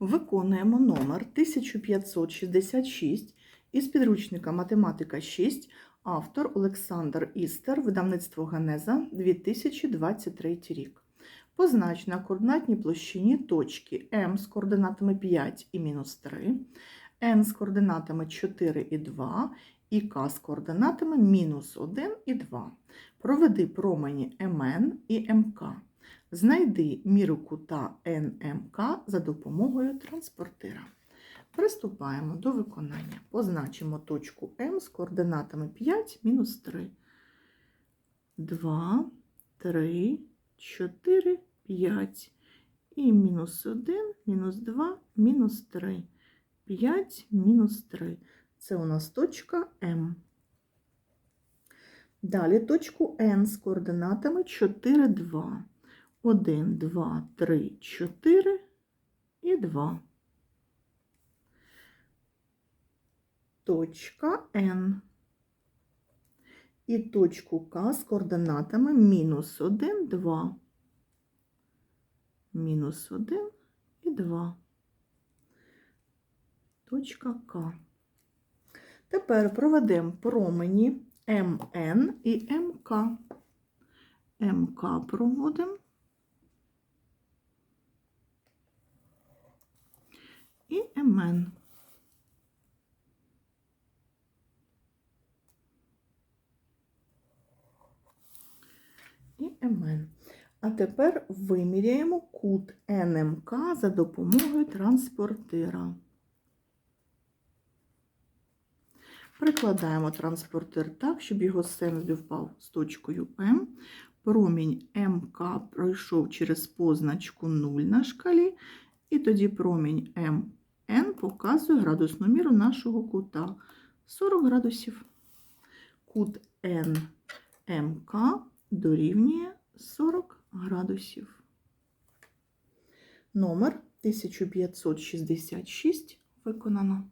Виконуємо номер 1566 із підручника Математика 6, автор Олександр Істер, видавництво Генеза 2023 рік. Познач на координатній площині точки М з координатами 5 і мінус 3, N з координатами 4 і 2 і К з координатами мінус 1 і 2. Проведи промені МН і МК. Знайди міру кута НМК за допомогою транспортира. Приступаємо до виконання. Позначимо точку М з координатами 5, мінус 3. 2, 3, 4, 5. І мінус 1, мінус 2, мінус 3. 5, мінус 3. Це у нас точка М. Далі точку N з координатами 4, 2. 1, 2, 3, 4 і 2. Точка N. І точку К з координатами мінус 1, 2. Мінус 1 і 2. Точка К. Тепер проведемо промені МН і МК. МК проводимо. І МН. І МН. А тепер виміряємо кут НМК за допомогою транспортира. Прикладаємо транспортир так, щоб його сем співпав з точкою М. Промінь МК пройшов через позначку 0 на шкалі, і тоді промінь МН показує градусну міру нашого кута 40 градусів. Кут НМК дорівнює 40 градусів. Номер 1566 виконано.